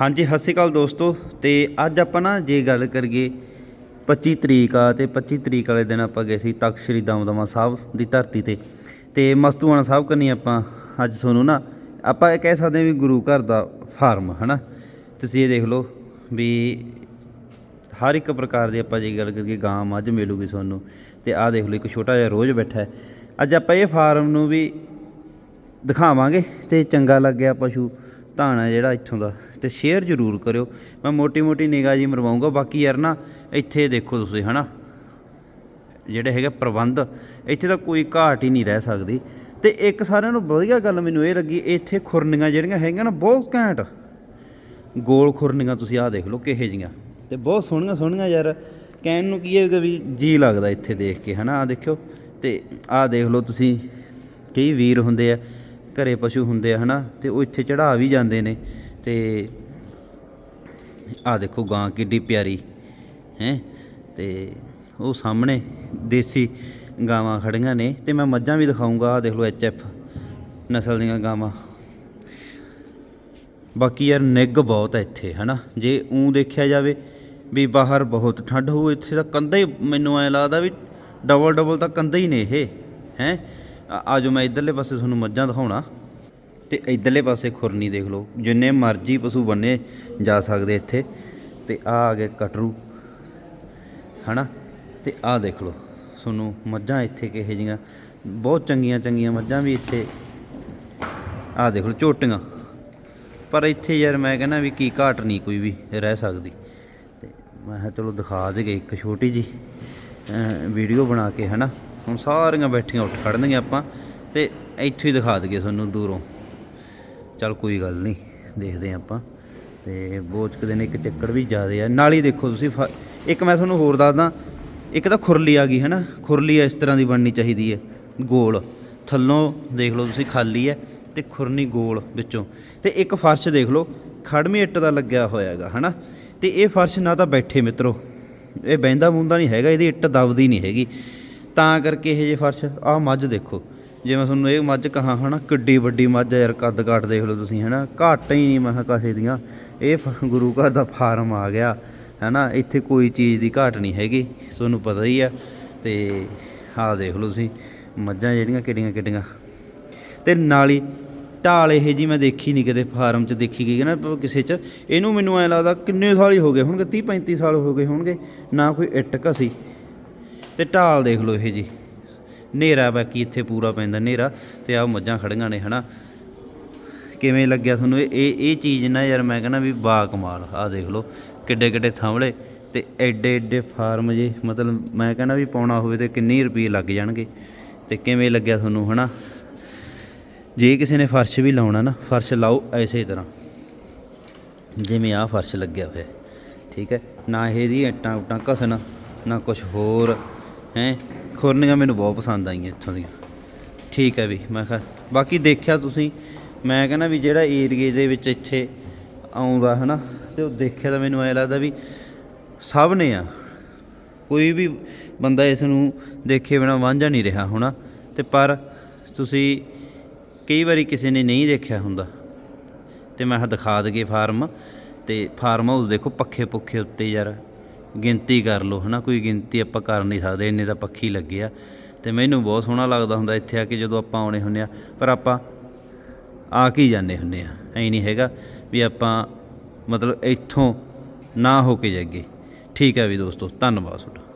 ਹਾਂਜੀ, ਸਤਿ ਸ਼੍ਰੀ ਅਕਾਲ ਦੋਸਤੋ। ਤੇ ਅੱਜ ਆਪਾਂ ਨਾ ਜੇ ਗੱਲ ਕਰੀਏ 25 ਤਰੀਕ ਆ ਤੇ 25 ਤਰੀਕ ਵਾਲੇ ਦਿਨ ਆਪਾਂ ਗਏ ਸੀ ਤਖਤ ਸ੍ਰੀ ਦਮਦਮਾ ਸਾਹਿਬ ਦੀ ਧਰਤੀ ਤੇ। ਤੇ ਮਸਤੂਆਣਾ ਸਾਹਿਬ ਕਰਨੀ ਆਪਾਂ ਅੱਜ ਤੁਹਾਨੂੰ ਨਾ ਆਪਾਂ ਇਹ ਕਹਿ ਸਕਦੇ ਹਾਂ ਵੀ ਗੁਰੂ ਘਰ ਦਾ ਫਾਰਮ, ਹਨਾ? ਤੁਸੀਂ ਇਹ ਦੇਖ ਲਓ ਵੀ ਹਰ ਇੱਕ ਪ੍ਰਕਾਰ ਦੀ ਆਪਾਂ ਜੇ ਗੱਲ ਕਰੀਏ ਗਾਂ ਮੱਝ ਮਿਲੂਗੀ ਤੁਹਾਨੂੰ। ਤੇ ਆਹ ਦੇਖ ਲਓ ਇੱਕ ਛੋਟਾ ਜਿਹਾ ਰੋਜ਼ ਬੈਠਾ ਹੈ। ਅੱਜ ਆਪਾਂ ਇਹ ਫਾਰਮ ਨੂੰ ਵੀ ਦਿਖਾਵਾਂਗੇ ਤੇ ਚੰਗਾ ਲੱਗਿਆ ਪਸ਼ੂ ਧਾਨ ਹੈ ਜਿਹੜਾ ਇੱਥੋਂ ਦਾ। ਤੇ ਸ਼ੇਅਰ ਜ਼ਰੂਰ ਕਰਿਓ। ਮੈਂ ਮੋਟੀ ਮੋਟੀ ਨਿਗਾਹ ਜੀ ਮਰਵਾਉਂਗਾ ਬਾਕੀ ਯਾਰ ਨਾ, ਇੱਥੇ ਦੇਖੋ ਤੁਸੀਂ, ਹਨਾ? ਜਿਹੜੇ ਹੈਗੇ ਪ੍ਰਬੰਧ, ਇੱਥੇ ਤਾਂ ਕੋਈ ਘਾਟ ਹੀ ਨਹੀਂ ਰਹਿ ਸਕਦੀ। ਤੇ ਇੱਕ ਸਾਰਿਆਂ ਨੂੰ ਵਧੀਆ ਗੱਲ ਮੈਨੂੰ ਇਹ ਲੱਗੀ, ਇੱਥੇ ਖੁਰਨੀਆਂ ਜਿਹੜੀਆਂ ਹੈਗੀਆਂ ਨਾ, ਬਹੁਤ ਘੈਂਟ। ਗੋਲ ਖੁਰਨੀਆਂ ਤੁਸੀਂ ਆਹ ਦੇਖ ਲਓ ਕਿਹੇ ਜੀਆਂ ਤੇ ਬਹੁਤ ਸੋਹਣੀਆਂ ਸੋਹਣੀਆਂ ਯਾਰ। ਕਹਿਣ ਨੂੰ ਕੀ ਹੈਗਾ ਵੀ ਜੀ ਲੱਗਦਾ ਇੱਥੇ ਦੇਖ ਕੇ, ਹਨਾ? ਆ ਦੇਖਿਓ। ਤੇ ਆਹ ਦੇਖ ਲਓ ਤੁਸੀਂ, ਕਈ ਵੀਰ ਹੁੰਦੇ ਆ, ਘਰੇ ਪਸ਼ੂ ਹੁੰਦੇ ਆ, ਹਨਾ? ਤੇ ਉਹ ਇੱਥੇ ਚੜਾ ਵੀ ਜਾਂਦੇ ਨੇ। ਤੇ ਆਹ ਦੇਖੋ ਗਾਂ ਕਿੱਡੀ ਪਿਆਰੀ, ਹੈ? ਤੇ ਉਹ ਸਾਹਮਣੇ ਦੇਸੀ ਗਾਵਾਂ ਖੜੀਆਂ ਨੇ ਤੇ ਮੈਂ ਮੱਝਾਂ ਵੀ ਦਿਖਾਉਂਗਾ ਆਹ ਦੇਖ ਲਓ ਐਫ ਨਸਲ ਦੀਆਂ ਗਾਵਾਂ। ਬਾਕੀ ਯਾਰ ਨਿੱਘ ਬਹੁਤ ਹੈ ਇੱਥੇ, ਹਨਾ? ਜੇ ਉਂ ਦੇਖਿਆ ਜਾਵੇ ਵੀ ਬਾਹਰ ਬਹੁਤ ਠੰਡ ਹੋਊ, ਇੱਥੇ ਤਾਂ ਕੰਧਾ ਹੀ ਮੈਨੂੰ ਐ ਲੱਗਦਾ ਵੀ ਡਬਲ ਡਬਲ ਤਾਂ ਕੰਧਾ ਹੀ ਨੇ ਇਹ, ਹੈ? ਆਜੋ ਮੈਂ ਇਧਰਲੇ ਪਾਸੇ ਤੁਹਾਨੂੰ ਮੱਝਾਂ ਦਿਖਾਉਣਾ। ਤੇ ਇਧਰਲੇ ਪਾਸੇ ਖੁਰਨੀ ਦੇਖ ਲਓ, ਜਿੰਨੇ ਮਰਜ਼ੀ ਪਸ਼ੂ ਬੰਨੇ ਜਾ ਸਕਦੇ ਇੱਥੇ। ਤੇ ਆ ਆ ਗਏ ਕਟਰੂ, ਹਨਾ? ਤੇ ਆਹ ਦੇਖ ਲਓ, ਤੁਹਾਨੂੰ ਮੱਝਾਂ ਇੱਥੇ ਕਿਹੇ ਜੀਆਂ ਬਹੁਤ ਚੰਗੀਆਂ ਚੰਗੀਆਂ ਮੱਝਾਂ ਵੀ ਇੱਥੇ। ਆਹ ਦੇਖ ਲਓ, ਝੋਟੀਆਂ। ਪਰ ਇੱਥੇ ਯਾਰ ਮੈਂ ਕਹਿੰਦਾ ਵੀ ਕੀ ਘਾਟ ਨਹੀਂ, ਕੋਈ ਵੀ ਰਹਿ ਸਕਦੀ। ਤੇ ਮੈਂ ਕਿਹਾ ਚਲੋ ਦਿਖਾ ਦੇ ਗਏ ਇੱਕ ਛੋਟੀ ਜੀ ਵੀਡੀਓ ਬਣਾ ਕੇ, ਹਨਾ? ਹੁਣ ਸਾਰੀਆਂ ਬੈਠੀਆਂ, ਉੱਠ ਖੜਨਗੀਆਂ ਆਪਾਂ। ਤੇ ਇੱਥੋਂ ਹੀ ਦਿਖਾ ਦਈਏ ਤੁਹਾਨੂੰ ਦੂਰੋਂ। ਚਲ ਕੋਈ ਗੱਲ ਨਹੀਂ, ਦੇਖਦੇ ਹਾਂ ਆਪਾਂ। ਤੇ ਬੋਚਕ ਦੇ ਨੇ ਇੱਕ ਚੱਕੜ ਵੀ ਜ਼ਿਆਦੇ ਆ। ਨਾਲ ਹੀ ਦੇਖੋ ਤੁਸੀਂ, ਫ- ਇੱਕ ਮੈਂ ਤੁਹਾਨੂੰ ਹੋਰ ਦੱਸਦਾ, ਇੱਕ ਤਾਂ ਖੁਰਲੀ ਆ ਗਈ ਹੈ ਨਾ ਖੁਰਲੀ ਇਸ ਤਰ੍ਹਾਂ ਦੀ ਬਣਨੀ ਚਾਹੀਦੀ ਹੈ, ਗੋਲ। ਥੱਲੋਂ ਦੇਖ ਲਓ ਤੁਸੀਂ ਖਾਲੀ ਹੈ ਤੇ ਖੁਰਨੀ ਗੋਲ ਵਿੱਚੋਂ। ਤੇ ਇੱਕ ਫਰਸ਼ ਦੇਖ ਲਓ, ਖੜਮੀ ਇੱਟ ਦਾ ਲੱਗਿਆ ਹੋਇਆ ਹੈਗਾ, ਹਨਾ? ਤੇ ਇਹ ਫਰਸ਼ ਨਾ ਤਾਂ ਬੈਠੇ ਮਿੱਤਰੋ, ਇਹ ਬੈਂਦਾ ਮੁੰਦਾ ਨਹੀਂ ਹੈਗਾ, ਇਹਦੀ ਇੱਟ ਦਬਦੀ ਨਹੀਂ ਹੈਗੀ। ਤਾਂ ਕਰਕੇ ਇਹ ਜੇ ਫਰਸ਼, ਆਹ ਮੱਝ ਦੇਖੋ। ਜੇ ਮੈਂ ਤੁਹਾਨੂੰ ਇਹ ਮੱਝ ਕਹਾ, ਹਨਾ, ਕਿੱਡੀ ਵੱਡੀ ਮੱਝ ਆ ਯਾਰ, ਕੱਦ ਕਾਟ ਦੇਖ ਲਓ ਤੁਸੀਂ, ਹਨਾ, ਘਾਟ ਹੀ ਨਹੀਂ ਮੈਂ ਕਿਹਾ ਕਾਸੇ ਦੀਆਂ। ਇਹ ਫ- ਗੁਰੂ ਘਰ ਦਾ ਫਾਰਮ ਆ ਗਿਆ, ਹਨਾ, ਇੱਥੇ ਕੋਈ ਚੀਜ਼ ਦੀ ਘਾਟ ਨਹੀਂ ਹੈਗੀ, ਤੁਹਾਨੂੰ ਪਤਾ ਹੀ ਆ। ਤੇ ਆਹ ਦੇਖ ਲਓ ਤੁਸੀਂ, ਮੱਝਾਂ ਜਿਹੜੀਆਂ ਕਿੱਡੀਆਂ ਕਿੱਡੀਆਂ। ਤੇ ਨਾਲ ਹੀ ਢਾਲ ਇਹ ਜੀ ਮੈਂ ਦੇਖੀ ਨਹੀਂ ਕਿਤੇ, ਫਾਰਮ 'ਚ ਦੇਖੀ ਗਈ ਨਾ, ਪ- ਕਿਸੇ 'ਚ। ਇਹਨੂੰ ਮੈਨੂੰ ਐ ਲੱਗਦਾ ਕਿੰਨੇ ਸਾਲ ਹੀ ਹੋ ਗਏ ਹੋਣਗੇ 30 35 ਸਾਲ ਹੋ ਗਏ ਹੋਣਗੇ, ਨਾ ਕੋਈ ਇੱਟ ਘਸੀ। ਤੇ ਢਾਲ ਦੇਖ ਲਓ ਇਹ ਜੀ। ਹਨੇਰਾ, ਬਾਕੀ ਇੱਥੇ ਪੂਰਾ ਪੈਂਦਾ ਹਨੇਰਾ ਤੇ ਆਹ ਮੱਝਾਂ ਖੜੀਆਂ ਨੇ, ਹਨਾ। ਕਿਵੇਂ ਲੱਗਿਆ ਤੁਹਾਨੂੰ? ਇਹ ਇਹ ਇਹ ਚੀਜ਼ ਨਾ ਯਾਰ ਮੈਂ ਕਹਿੰਦਾ ਵੀ ਬਾ ਕਮਾਲ, ਆਹ ਦੇਖ ਲਓ, ਕਿੱਡੇ ਕਿੱਡੇ ਥਾਂਵਲੇ ਤੇ ਐਡੇ ਐਡੇ ਫਾਰਮ ਜੇ, ਮਤਲਬ ਮੈਂ ਕਹਿੰਦਾ ਵੀ ਪਾਉਣਾ ਹੋਵੇ ਤੇ ਕਿੰਨੇ ਰੁਪਏ ਲੱਗ ਜਾਣਗੇ। ਤੇ ਕਿਵੇਂ ਲੱਗਿਆ ਤੁਹਾਨੂੰ, ਹਨਾ? ਜੇ ਕਿਸੇ ਨੇ ਫਰਸ਼ ਵੀ ਲਾਉਣਾ ਨਾ, ਫਰਸ਼ ਲਾਓ ਐਸੇ ਤਰ੍ਹਾਂ। ਜਿਵੇਂ ਆਹ ਫਰਸ਼ ਲੱਗਿਆ ਹੋਇਆ, ਠੀਕ ਹੈ। ਨਾ ਇਹਦੀ ਇੱਟਾਂ ਉਟਾਂ ਘਸਣ, ਨਾ ਕੁਝ ਹੋਰ, ਹੈ। ਖੁਰਨੀਆਂ ਮੈਨੂੰ ਬਹੁਤ ਪਸੰਦ ਆਈਆਂ ਇੱਥੋਂ ਦੀਆਂ। ਠੀਕ ਹੈ ਵੀ, ਮੈਂ ਕਿਹਾ, ਬਾਕੀ ਦੇਖਿਆ ਤੁਸੀਂ, ਮੈਂ ਕਹਿੰਦਾ ਵੀ ਜਿਹੜਾ ਏਰੀਏ ਦੇ ਵਿੱਚ ਇੱਥੇ ਆਉਂਦਾ ਹਨਾ, ਤੇ ਉਹ ਦੇਖਿਆ ਤਾਂ ਮੈਨੂੰ ਐ ਲੱਗਦਾ ਵੀ ਸਭ ਨੇ ਆ। ਕੋਈ ਵੀ ਬੰਦਾ ਇਸ ਨੂੰ ਦੇਖੇ ਬਿਨਾ ਵਾਂਝਾ ਨਹੀਂ ਰਿਹਾ ਹੋਣਾ, ਤੇ ਪਰ ਤੁਸੀਂ ਕਈ ਵਾਰੀ ਕਿਸੇ ਨੇ ਨਹੀਂ ਦੇਖਿਆ ਹੁੰਦਾ। ਤੇ ਮੈਂ ਦਿਖਾ ਦਗੇ ਫਾਰਮ, ਤੇ ਫਾਰਮ ਹਾਊਸ ਦੇਖੋ ਪੱਖੇ ਪੁੱਖੇ ਉੱਤੇ ਯਾਰ। ਗਿਣਤੀ ਕਰ ਲਓ, ਹਨਾ? ਕੋਈ ਗਿਣਤੀ ਆਪਾਂ ਕਰ ਨਹੀਂ ਸਕਦੇ, ਇੰਨੇ ਤਾਂ ਪੱਖੀ ਲੱਗੇ ਆ। ਤੇ ਮੈਨੂੰ ਬਹੁਤ ਸੋਹਣਾ ਲੱਗਦਾ ਹੁੰਦਾ ਇੱਥੇ ਆ ਕੇ ਜਦੋਂ ਆਪਾਂ ਆਉਣੇ ਹੁੰਨੇ ਆ। ਪਰ ਆਪਾਂ ਆ ਕੇ ਜਾਂਦੇ ਹੁੰਨੇ ਆ। ਐ ਨਹੀਂ ਹੈਗਾ ਵੀ ਆਪਾਂ ਮਤਲਬ ਇੱਥੋਂ ਨਾ ਹੋ ਕੇ ਜਾਈਏ। ਠੀਕ ਹੈ ਵੀ ਦੋਸਤੋ, ਧੰਨਵਾਦ ਤੁਹਾਡਾ।